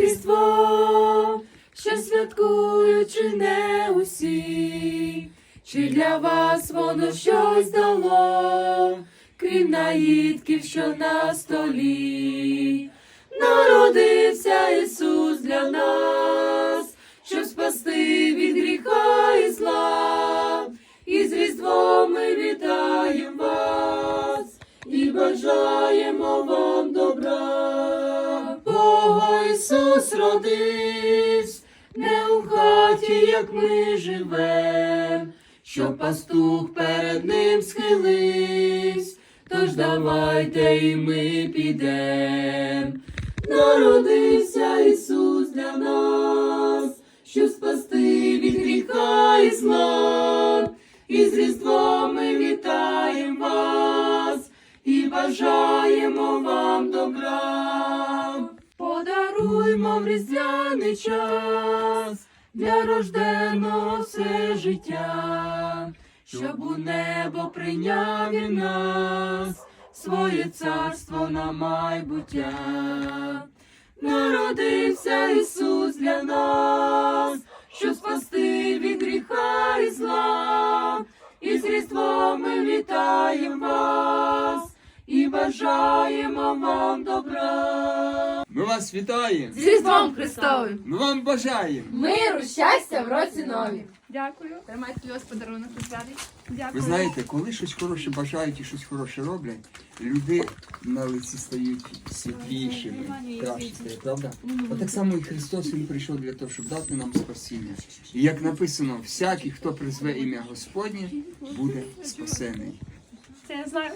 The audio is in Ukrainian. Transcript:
Різдво, що святкуючи не усі, чи для вас воно щось дало, крім наїдків, що на столі, народився Ісус для нас, щоб спасти від гріха і зла, і з Різдвом ми вітаємо вас і бажаємо вам добра. Ісус родився, не у хаті, як ми живем, що пастух перед ним схилився, тож давайте і ми підем. Народився Ісус для нас, щоб спасти від гріха і зла, і з Різдвом ми вітаємо вас і бажаємо вам добра. Подаруймо різдвяний час для рожденого все життя, щоб у небо прийняв він нас, своє царство на майбуття. Народився Ісус для нас, щоб спасти від гріха і зла, і з Різдвом ми вітаємо вас і бажаємо вам добра. Вас вітаємо! З Різдвом Христовим! Ми вам бажаємо! Миру, щастя в році нові! Дякую. Тримайте для вас подарунок святий. Дякую. Ви знаєте, коли щось хороше бажають і щось хороше роблять, люди на лиці стають світлішими, кращими, правда? Отак само і Христос Він прийшов для того, щоб дати нам спасіння. І як написано, всякий, хто призве ім'я Господнє, буде спасений. Це я знаю.